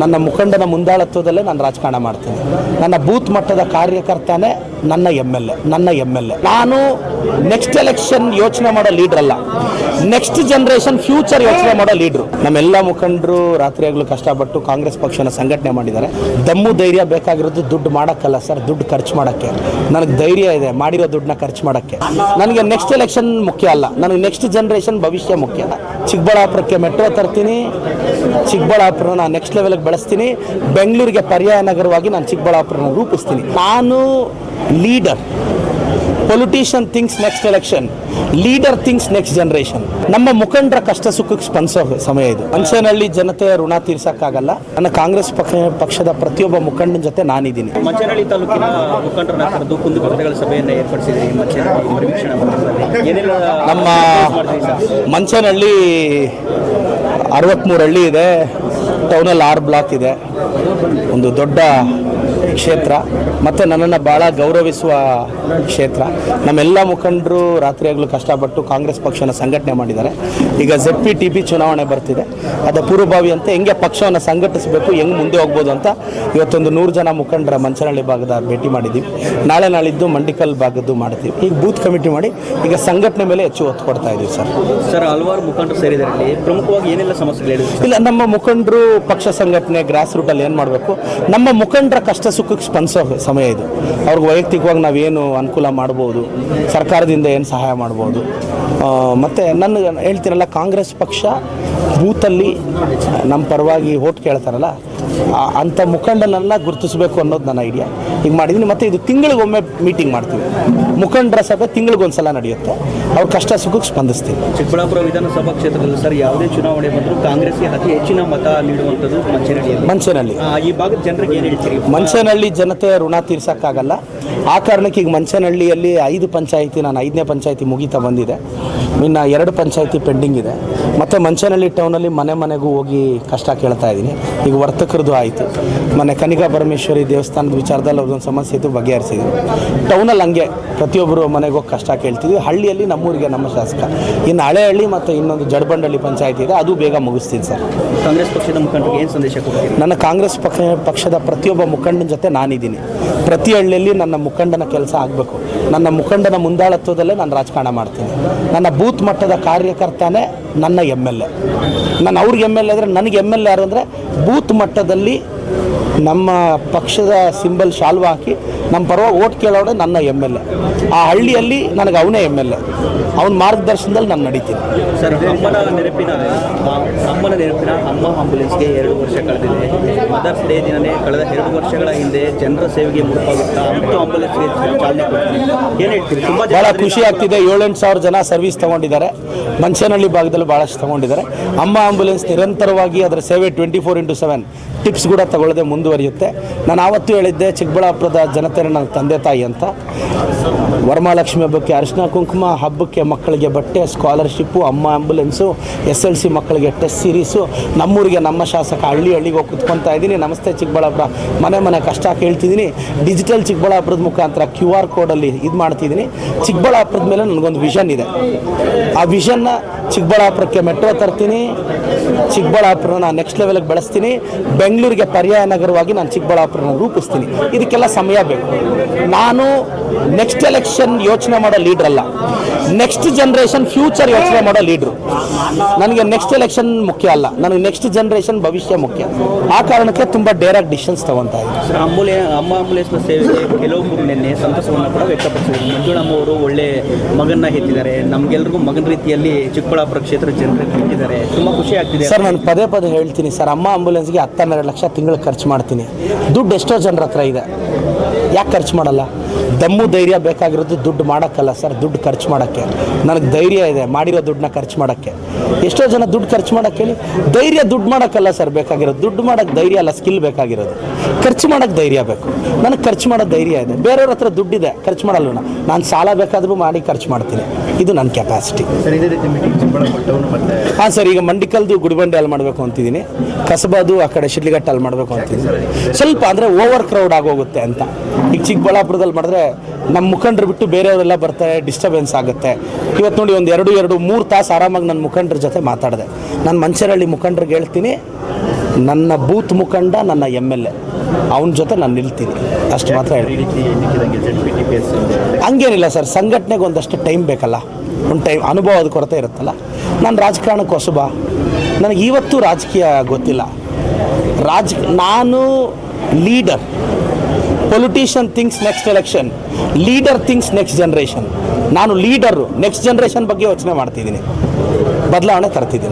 ನನ್ನ ಮುಖಂಡನ ಮುಂದಾಳತ್ವದಲ್ಲೇ ನಾನು ರಾಜಕಾರಣ ಮಾಡ್ತೇನೆ. ನನ್ನ ಬೂತ್ ಮಟ್ಟದ ಕಾರ್ಯಕರ್ತನೇ ನನ್ನ ಎಂ ಎಲ್ ಎ, ನನ್ನ ಎಂ ಎಲ್ ಎ. ನಾನು ನೆಕ್ಸ್ಟ್ ಎಲೆಕ್ಷನ್ ಯೋಚನೆ ಮಾಡೋ ಲೀಡರ್ ಅಲ್ಲ. ನೆಕ್ಸ್ಟ್ ಜನರೇಷನ್ ಫ್ಯೂಚರ್ ಯೋಚನೆ ಮಾಡೋ ಲೀಡ್ರು ನಮ್ಮೆಲ್ಲ ಮುಖಂಡರು ರಾತ್ರಿಯಾಗಲೂ ಕಷ್ಟಪಟ್ಟು ಕಾಂಗ್ರೆಸ್ ಪಕ್ಷನ ಸಂಘಟನೆ ಮಾಡಿದ್ದಾರೆ. ದಮ್ಮು ಧೈರ್ಯ ಬೇಕಾಗಿರೋದು ದುಡ್ಡು ಮಾಡೋಕ್ಕಲ್ಲ ಸರ್, ದುಡ್ಡು ಖರ್ಚು ಮಾಡೋಕ್ಕೆ. ನನಗೆ ಧೈರ್ಯ ಇದೆ ಮಾಡಿರೋ ದುಡ್ಡನ್ನ ಖರ್ಚು ಮಾಡೋಕ್ಕೆ. ನನಗೆ ನೆಕ್ಸ್ಟ್ ಎಲೆಕ್ಷನ್ ಮುಖ್ಯ ಅಲ್ಲ. ನನಗೆ ನೆಕ್ಸ್ಟ್ ಜನರೇಷನ್ ಭವಿಷ್ಯ ಮುಖ್ಯ ಚಿಕ್ಕಬಳ್ಳಾಪುರಕ್ಕೆ ಮೆಟ್ರೋ ತರ್ತೀನಿ. ಚಿಕ್ಕಬಳ್ಳಾಪುರನ ನೆಕ್ಸ್ಟ್ ಲೆವೆಲ್ಗೆ ಬೆಳೆಸ್ತೀನಿ. ಬೆಂಗಳೂರಿಗೆ ಪರ್ಯಾಯ ನಗರವಾಗಿ ನಾನು ಚಿಕ್ಕಬಳ್ಳಾಪುರನ ರೂಪಿಸ್ತೀನಿ. ನಾನು leader politician things next election leader things next generation ನಮ್ಮ ಮುಖಂಡರ ಕಷ್ಟ ಸುಖಕ್ಕೆ ಸ್ಪಂದಿಸೋ ಸಮಯ ಇದು. ಮಂಚನಹಳ್ಳಿ ಜನತೆಯ ಋಣ ತೀರ್ಸಕ್ಕಾಗಲ್ಲ. ನನ್ನ ಕಾಂಗ್ರೆಸ್ ಪಕ್ಷ ಪಕ್ಷದ ಪ್ರತಿಯೊಬ್ಬ ಮುಖಂಡನ ಜೊತೆ ನಾನಿದ್ದೀನಿ. ಮಂಚನಹಳ್ಳಿ ತಾಲೂಕಿನ ಮುಖಂಡರನ್ನ ಕರೆದು ಕುಂದುಕೊರತೆಗಳ ಸಭೆಯನ್ನು ಏರ್ಪಡಿಸಿದ್ರಿ ನಮ್ಮ ಮಂಚನಹಳ್ಳಿ ಅರವತ್ತ್ಮೂರು ಹಳ್ಳಿ ಇದೆ. ಟೌನಲ್ಲಿ ಆರು ಬ್ಲಾಕ್ ಇದೆ. ಒಂದು ದೊಡ್ಡ ಕ್ಷೇತ್ರ ಮತ್ತು ನನ್ನನ್ನು ಭಾಳ ಗೌರವಿಸುವ ಕ್ಷೇತ್ರ. ನಮ್ಮೆಲ್ಲ ಮುಖಂಡರು ರಾತ್ರಿಯಾಗಲೂ ಕಷ್ಟಪಟ್ಟು ಕಾಂಗ್ರೆಸ್ ಪಕ್ಷನ ಸಂಘಟನೆ ಮಾಡಿದ್ದಾರೆ. ಈಗ ಜೆಡ್ ಪಿ ಟಿ ಪಿ ಚುನಾವಣೆ ಬರ್ತಿದೆ. ಅದರ ಪೂರ್ವಭಾವಿ ಅಂತ ಹೆಂಗೆ ಪಕ್ಷವನ್ನು ಸಂಘಟಿಸಬೇಕು ಹೆಂಗೆ ಮುಂದೆ ಹೋಗ್ಬೋದು ಅಂತ ಇವತ್ತೊಂದು ನೂರು ಜನ ಮುಖಂಡರ ಮಂಚನಹಳ್ಳಿ ಭಾಗದ ಭೇಟಿ ಮಾಡಿದ್ದೀವಿ. ನಾಳೆ ನಾಳಿದ್ದು ಮಂಡಿಕಲ್ ಭಾಗದ್ದು ಮಾಡ್ತೀವಿ. ಈಗ ಬೂತ್ ಕಮಿಟಿ ಮಾಡಿ ಈಗ ಸಂಘಟನೆ ಮೇಲೆ ಹೆಚ್ಚು ಒತ್ತು ಕೊಡ್ತಾ ಇದ್ದೀವಿ ಸರ್. ಸರ್ ಹಲವಾರು ಮುಖಂಡರು ಸೇರಿದರಲ್ಲಿ ಪ್ರಮುಖವಾಗಿ ಏನೆಲ್ಲ ಸಮಸ್ಯೆಗಳು ಇಲ್ಲ ನಮ್ಮ ಮುಖಂಡರು ಪಕ್ಷ ಸಂಘಟನೆ ಗ್ರಾಸ್ ರೂಟಲ್ಲಿ ಏನು ಮಾಡಬೇಕು? ನಮ್ಮ ಮುಖಂಡರ ಕಷ್ಟ ಸುಖಕ್ಕೆ ಸ್ಪಂದಿಸೋ ಸಮಯ ಇದು. ಅವ್ರಿಗೆ ವೈಯಕ್ತಿಕವಾಗಿ ನಾವೇನು ಅನುಕೂಲ ಮಾಡ್ಬೋದು, ಸರ್ಕಾರದಿಂದ ಏನು ಸಹಾಯ ಮಾಡ್ಬೋದು. ಮತ್ತು ನನ್ನ ಹೇಳ್ತೀರಲ್ಲ ಕಾಂಗ್ರೆಸ್ ಪಕ್ಷ ಬೂತಲ್ಲಿ ನಮ್ಮ ಪರವಾಗಿ ಓಟ್ ಕೇಳ್ತಾರಲ್ಲ ಅಂಥ ಮುಖಂಡನೆಲ್ಲ ಗುರುತಿಸಬೇಕು ಅನ್ನೋದು ನನ್ನ ಐಡಿಯಾ ಈಗ ಮಾಡಿದ್ದೀನಿ ಮತ್ತು ಇದು ತಿಂಗಳಿಗೊಮ್ಮೆ ಮೀಟಿಂಗ್ ಮಾಡ್ತೀವಿ. ಮುಖಂಡರ ಸಭೆ ತಿಂಗಳಿಗೊಂದ್ಸಲ ನಡೆಯುತ್ತೆ. ಅವ್ರ ಕಷ್ಟ ಸುಖಕ್ಕೆ ಸ್ಪಂದಿಸ್ತೀವಿ. ಚಿಕ್ಕಬಳ್ಳಾಪುರ ವಿಧಾನಸಭಾ ಕ್ಷೇತ್ರದಲ್ಲಿ ಸರ್ ಯಾವುದೇ ಚುನಾವಣೆ ಬಂದರೂ ಕಾಂಗ್ರೆಸ್ಗೆ ಅತಿ ಹೆಚ್ಚಿನ ಮತ ನೀಡುವಂಥದ್ದು ಮಂಚೇನಹಳ್ಳಿ ಮಂಚೇನಲ್ಲಿ ಆ, ಈ ಭಾಗದ ಜನರಿಗೆ ಏನು ಹೇಳ್ತೀರಿ? ಮಂಚನಹಳ್ಳಿ ಜನತೆ ಋಣ ತೀರ್ಸೋಕ್ಕಾಗಲ್ಲ. ಆ ಕಾರಣಕ್ಕೆ ಈಗ ಮಂಚನಹಳ್ಳಿಯಲ್ಲಿ ಐದು ಪಂಚಾಯಿತಿ ನಾನು ಐದನೇ ಪಂಚಾಯಿತಿ ಮುಗಿತಾ ಬಂದಿದೆ. ಇನ್ನು ಎರಡು ಪಂಚಾಯಿತಿ ಪೆಂಡಿಂಗ್ ಇದೆ. ಮತ್ತು ಮಂಚನಹಳ್ಳಿ ಟೌನಲ್ಲಿ ಮನೆ ಮನೆಗೂ ಹೋಗಿ ಕಷ್ಟ ಕೇಳ್ತಾ ಇದ್ದೀನಿ. ಈಗ ವರ್ತಕರದ್ದು ಆಯಿತು. ಮನೆ ಕನಿಕಾ ಪರಮೇಶ್ವರಿ ದೇವಸ್ಥಾನದ ವಿಚಾರದಲ್ಲಿ ಅವ್ರದ್ದೊಂದು ಸಮಸ್ಯೆ ಇತ್ತು ಬಗೆಹರಿಸಿದ್ವಿ ಟೌನಲ್ಲಿ ಹಂಗೆ ಪ್ರತಿಯೊಬ್ಬರು ಮನೆಗೆ ಹೋಗಿ ಕಷ್ಟ ಕೇಳ್ತಿದ್ವಿ. ಹಳ್ಳಿಯಲ್ಲಿ ನಮ್ಮೂರಿಗೆ ನಮ್ಮ ಶಾಸಕ. ಇನ್ನು ಹಳೆಹಳ್ಳಿ ಮತ್ತು ಇನ್ನೊಂದು ಜಡಬಂಡಳ್ಳಿ ಪಂಚಾಯಿತಿ ಇದೆ. ಅದು ಬೇಗ ಮುಗಿಸ್ತೀನಿ ಸರ್. ಕಾಂಗ್ರೆಸ್ ಪಕ್ಷದ ಮುಖಂಡರಿಗೆ ಏನು ಸಂದೇಶ ಕೊಡ್ತೀನಿ ನನ್ನ ಕಾಂಗ್ರೆಸ್ ಪಕ್ಷ ಪಕ್ಷದ ಪ್ರತಿಯೊಬ್ಬ ಮುಖಂಡನ ಜೊತೆ ನಾನಿದ್ದೀನಿ. ಪ್ರತಿ ಹಳ್ಳಿಯಲ್ಲಿ ನನ್ನ ಮುಖಂಡನ ಕೆಲಸ ಆಗಬೇಕು. ನನ್ನ ಮುಖಂಡನ ಮುಂದಾಳತ್ವದಲ್ಲೇ ನಾನು ರಾಜಕಾರಣ ಮಾಡ್ತೀನಿ. ನನ್ನ ಬೂತ್ ಮಟ್ಟದ ಕಾರ್ಯಕರ್ತನೇ ನನ್ನ ಎಂ ಎಲ್ ಎ. ನಾನು ಅವ್ರಿಗೆ ಎಂ ಎಲ್ ಎ ಅಂದರೆ ನನಗೆ ಎಂ ಎಲ್ ಎ ಯಾರು ಅಂದರೆ ಬೂತ್ ಮಟ್ಟದಲ್ಲಿ ನಮ್ಮ ಪಕ್ಷದ ಸಿಂಬಲ್ ಶಾಲ್ವ ಹಾಕಿ ನಮ್ಮ ಪರವಾಗಿ ಓಟ್ ಕೇಳೋಡೆ ನನ್ನ ಎಂ ಎಲ್ ಎ. ಆ ಹಳ್ಳಿಯಲ್ಲಿ ನನಗೆ ಅವನೇ ಎಂ ಎಲ್ ಎ. ಅವನ ಮಾರ್ಗದರ್ಶನದಲ್ಲಿ ನಾನು ನಡೀತೀನಿ. ಸರ್ ಅಮ್ಮನ ನೆನಪಿನ ಅಮ್ಮನ ನೆನಪಿನ ಅಮ್ಮ ಆಂಬುಲೆನ್ಸ್ಗೆ ಎರಡು ವರ್ಷ ಕಳೆದಿದೆ. ಮದರ್ಸ್ ಡೇ ದಿನನೇ ಕಳೆದ ಎರಡು ವರ್ಷಗಳ ಹಿಂದೆ ಜನರ ಸೇವೆಗೆ ಮುಡುಪಾಗುತ್ತಾ ಅಂತು ಆಂಬುಲೆನ್ಸ್ಗೆ ಚಾಲನೆ ಕೊಡ್ತೀನಿ ಏನು ಹೇಳ್ತೀರಿ? ತುಂಬ ಭಾಳ ಖುಷಿ ಆಗ್ತಿದೆ. ಏಳೆಂಟು ಸಾವಿರ ಜನ ಸರ್ವಿಸ್ ತಗೊಂಡಿದ್ದಾರೆ. ಮಂಚನಹಳ್ಳಿ ಭಾಗದಲ್ಲಿ ಭಾಳಷ್ಟು ತಗೊಂಡಿದ್ದಾರೆ. ಅಮ್ಮ ಆಂಬುಲೆನ್ಸ್ ನಿರಂತರವಾಗಿ ಅದರ ಸೇವೆ twenty four into seven tips ಕೂಡ ತಗೊಳ್ಳದೆ ಮುಂದುವರಿಯುತ್ತೆ. ನಾನು ಆವತ್ತು ಹೇಳಿದ್ದೆ, ಚಿಕ್ಕಬಳ್ಳಾಪುರದ ಜನತೆ ನನ್ನ ತಂದೆ ತಾಯಿ ಅಂತ. ವರಮಹಾಲಕ್ಷ್ಮಿ ಹಬ್ಬಕ್ಕೆ ಅರಿಶಿನ ಕುಂಕುಮ, ಹಬ್ಬಕ್ಕೆ ಮಕ್ಕಳಿಗೆ ಬಟ್ಟೆ, ಸ್ಕಾಲರ್ಶಿಪ್ಪು, ಅಮ್ಮ ಆ್ಯಂಬುಲೆನ್ಸು ಎಸ್ ಎಲ್ ಸಿ ಮಕ್ಕಳಿಗೆ ಟೆಸ್ಟ್ ಸೀರೀಸು. ನಮ್ಮೂರಿಗೆ ನಮ್ಮ ಶಾಸಕ ಹಳ್ಳಿ ಹಳ್ಳಿಗೆ ಹೋಗಿ ಕುತ್ಕೊತಾ ಇದ್ದೀನಿ. ನಮಸ್ತೆ ಚಿಕ್ಕಬಳ್ಳಾಪುರ. ಮನೆ ಮನೆ ಕಷ್ಟ ಕೇಳ್ತಿದ್ದೀನಿ ಡಿಜಿಟಲ್ ಚಿಕ್ಕಬಳ್ಳಾಪುರದ ಮುಖಾಂತರ ಕ್ಯೂ ಆರ್ ಕೋಡಲ್ಲಿ ಇದು ಮಾಡ್ತಿದ್ದೀನಿ. ಚಿಕ್ಕಬಳ್ಳಾಪುರದ ಮೇಲೆ ನನಗೊಂದು ವಿಷನ್ ಇದೆ. ಆ ವಿಷನ್ನ ಚಿಕ್ಕಬಳ್ಳಾಪುರಕ್ಕೆ ಮೆಟ್ರೋ ತರ್ತೀನಿ. ಚಿಕ್ಕಬಳ್ಳಾಪುರನ ನೆಕ್ಸ್ಟ್ ಲೆವೆಲ್ಗೆ ಬೆಳೆಸ್ತೀನಿ. ಬೆಂಗಳೂರಿಗೆ ಪರ್ಯಾಯ ನಗರವಾಗಿ ನಾನು ಚಿಕ್ಕಬಳ್ಳಾಪುರನ ರೂಪಿಸ್ತೀನಿ. ಇದಕ್ಕೆಲ್ಲ ಸಮಯ ಬೇಕು. ನಾನು ನೆಕ್ಸ್ಟ್ ಎಲೆಕ್ಷನ್ ಯೋಚನೆ ಮಾಡೋ ಲೀಡ್ರ್ ಅಲ್ಲ. ನೆಕ್ಸ್ಟ್ ಜನರೇಷನ್ ಫ್ಯೂಚರ್ ಯೋಚನೆ ಮಾಡೋ ಲೀಡ್ರು ನನಗೆ ನೆಕ್ಸ್ಟ್ ಎಲೆಕ್ಷನ್ ಮುಖ್ಯ ಅಲ್ಲ. ನನಗೆ ನೆಕ್ಸ್ಟ್ ಜನರೇಷನ್ ಭವಿಷ್ಯ ಮುಖ್ಯ. ಆ ಕಾರಣಕ್ಕೆ ತುಂಬ ಡೈರೆಕ್ಟ್ ಡಿಸಿಷನ್ಸ್ ತಗೊತಾ ಇದ್ದೀನಿ. ಸರ್ ಅಂಬುಲೆ ಅಮ್ಮ ಆಂಬುಲೆನ್ಸ್ನ ಸೇವೆಗೆ ಕೆಲವೊಬ್ಬರು ನಿನ್ನೆ ಸಂತಸವನ್ನು ಕೂಡ ವ್ಯಕ್ತಪಡಿಸಿದರು ಮಂಜುಳಮ್ಮ ಅವರು ಒಳ್ಳೆ ಮಗನ್ನ ಹೆತ್ತಿದ್ದಾರೆ. ನಮ್ಗೆಲ್ರಿಗೂ ಮಗನ ರೀತಿಯಲ್ಲಿ ಚಿಕ್ಕಬಳ್ಳಾಪುರ ಕ್ಷೇತ್ರ ಜನರಿಗೆ ಹೆತ್ತಿದ್ದಾರೆ. ತುಂಬ ಖುಷಿ ಆಗ್ತಿದೆ. ಸರ್ ನಾನು ಪದೇ ಪದೇ ಹೇಳ್ತೀನಿ. ಸರ್ ಅಮ್ಮ ಆಂಬುಲೆನ್ಸ್ಗೆ ಹತ್ತೆರಡು ಲಕ್ಷ ತಿಂಗಳು ಖರ್ಚು ಮಾಡ್ತೀನಿ. ದುಡ್ಡು ಎಷ್ಟೋ ಜನರ ಹತ್ರ ಇದೆ. ಯಾಕೆ ಖರ್ಚು ಮಾಡಲ್ಲ? ದಮ್ಮು ಧೈರ್ಯ ಬೇಕಾಗಿರೋದು ದುಡ್ಡು ಮಾಡೋಕ್ಕಲ್ಲ ಸರ್, ದುಡ್ಡು ಖರ್ಚು ಮಾಡೋಕ್ಕೆ. ನನಗೆ ಧೈರ್ಯ ಇದೆ ಮಾಡಿರೋ ದುಡ್ಡನ್ನ ಖರ್ಚು ಮಾಡೋಕ್ಕೆ. ಎಷ್ಟೋ ಜನ ದುಡ್ಡು ಖರ್ಚು ಮಾಡೋಕ್ಕೆ ಹೇಳಿ, ಧೈರ್ಯ ದುಡ್ಡು ಮಾಡೋಕ್ಕಲ್ಲ ಸರ್ ಬೇಕಾಗಿರೋದು. ದುಡ್ಡು ಮಾಡೋಕ್ಕೆ ಧೈರ್ಯ ಅಲ್ಲ ಸ್ಕಿಲ್ ಬೇಕಾಗಿರೋದು. ಖರ್ಚು ಮಾಡೋಕ್ಕೆ ಧೈರ್ಯ ಬೇಕು. ನನಗೆ ಖರ್ಚು ಮಾಡೋ ಧೈರ್ಯ ಇದೆ. ಬೇರೆಯವ್ರ ಹತ್ರ ದುಡ್ಡಿದೆ, ಖರ್ಚು ಮಾಡಲ್ಲ. ನಾನು ಸಾಲ ಬೇಕಾದರೂ ಮಾಡಿ ಖರ್ಚು ಮಾಡ್ತೀನಿ. ಇದು ನನ್ನ ಕೆಪಾಸಿಟಿ ಹಾಂ ಸರ್ ಈಗ ಮಂಡಿಕಲ್ದು ಗುಡಿಬಂಡೆ ಅಲ್ಲಿ ಮಾಡಬೇಕು ಅಂತಿದ್ದೀನಿ. ಕಸಬಾದು ಆ ಕಡೆ ಶಿಡ್ಲಿಘಟ್ಟ ಅಲ್ಲಿ ಮಾಡಬೇಕು ಅಂತಿದ್ದೀನಿ. ಸ್ವಲ್ಪ ಅಂದರೆ ಓವರ್ ಕ್ರೌಡ್ ಆಗೋಗುತ್ತೆ ಅಂತ. ಈಗ ಚಿಕ್ಕಬಳ್ಳಾಪುರದಲ್ಲಿ ಮಾಡಿದ್ರೆ ನಮ್ಮ ಮುಖಂಡರು ಬಿಟ್ಟು ಬೇರೆಯವರೆಲ್ಲ ಬರ್ತಾರೆ ಡಿಸ್ಟರ್ಬೆನ್ಸ್ ಆಗುತ್ತೆ. ಇವತ್ತು ನೋಡಿ ಒಂದು ಎರಡು ಎರಡು ಮೂರು ತಾಸು ಆರಾಮಾಗಿ ನನ್ನ ಮುಖಂಡರ ಜೊತೆ ಮಾತಾಡಿದೆ. ನಾನು ಮಂಚರಹಳ್ಳಿ ಮುಖಂಡ್ರಿಗೆ ಹೇಳ್ತೀನಿ ನನ್ನ ಬೂತ್ ಮುಖಂಡ ನನ್ನ ಎಂ ಎಲ್ ಎ ಅವನ ಜೊತೆ ನಾನು ನಿಲ್ತೀನಿ. ಅಷ್ಟು ಮಾತ್ರ ಹಂಗೇನಿಲ್ಲ ಸರ್, ಸಂಘಟನೆಗೆ ಒಂದಷ್ಟು ಟೈಮ್ ಬೇಕಲ್ಲ. ಒಂದು ಟೈಮ್ ಅನುಭವದ ಕೊರತೆ ಇರುತ್ತಲ್ಲ. ನಾನು ರಾಜಕಾರಣಕ್ಕೆ ಹೊಸಬ ನನಗೆ ಇವತ್ತು ರಾಜಕೀಯ ಗೊತ್ತಿಲ್ಲ. ರಾಜ, ನಾನು leader politician things next election leader things next generation ನಾನು ಲೀಡರು ನೆಕ್ಸ್ಟ್ ಜನ್ರೇಷನ್ ಬಗ್ಗೆ ಯೋಚನೆ ಮಾಡ್ತಿದ್ದೀನಿ. ಬದಲಾವಣೆ ತರ್ತಿದ್ದೀನಿ.